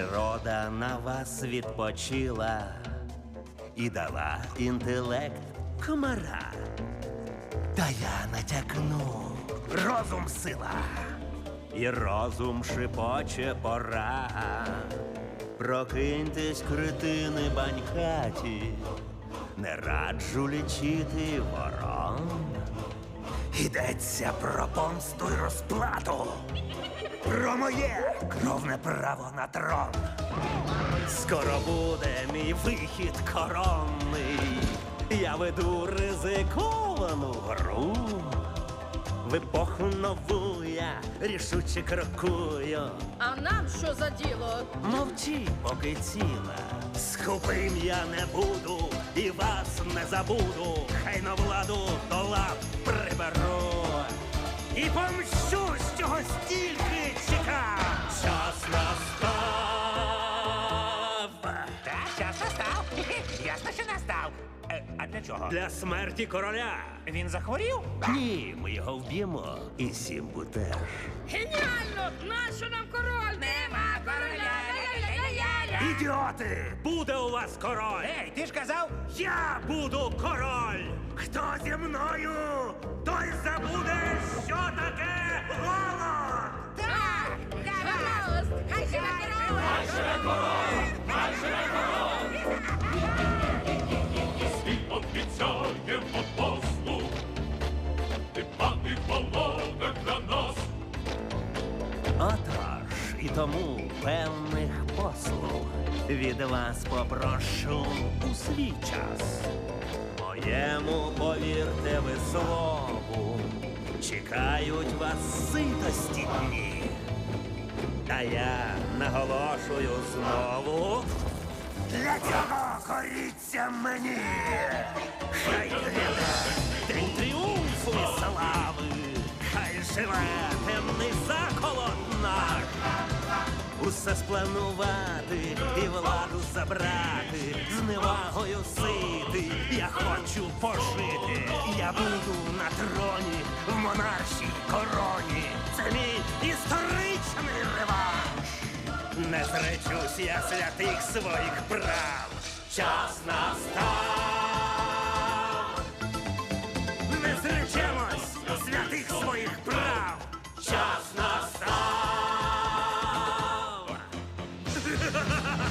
Природа на вас відпочила і дала інтелект комара. Та я натякну розум сила, і розум шипоче пора. Прокиньтесь, критини банькаті, не раджу лічити ворон. Йдеться про помсту й розплату, про моє кровне право на трон. Скоро буде мій вихід коронний. Я веду ризиковану гру. В епоху нову я рішуче крокую. А нам що за діло? Мовчи, поки ціла. Скупим я не буду і вас не забуду. Хай на владу до лап. І помщу, з чого стільки чекав. Час настав. Так, час настав. Ясно, що настав. Е, а для чого? Для смерті короля. Він захворів? Ні, ми його вб'ємо. І Сімбу теж. Геніально! Нащо нам король? Нема короля! Ля-ля-ля-ля-ля! Ідіоти! Буде у вас король! Ей, ти ж казав? Я буду король! Хто зі мною, і тому певних послуг від вас попрошу у свій час. Моєму повірте ви слову, чекають вас ситості дні. А я наголошую знову. Для цього коріться мені. Хай гряде день тріумфу і слави, хай живе усе спланувати і владу забрати, з невагою сити, я хочу пожити. Я буду на троні, в монаршій короні. Це мій історичний реванш. Не зречусь я святих своїх прав. Час настав. Не зречемось святих своїх прав. Час настав. Ha ha ha ha!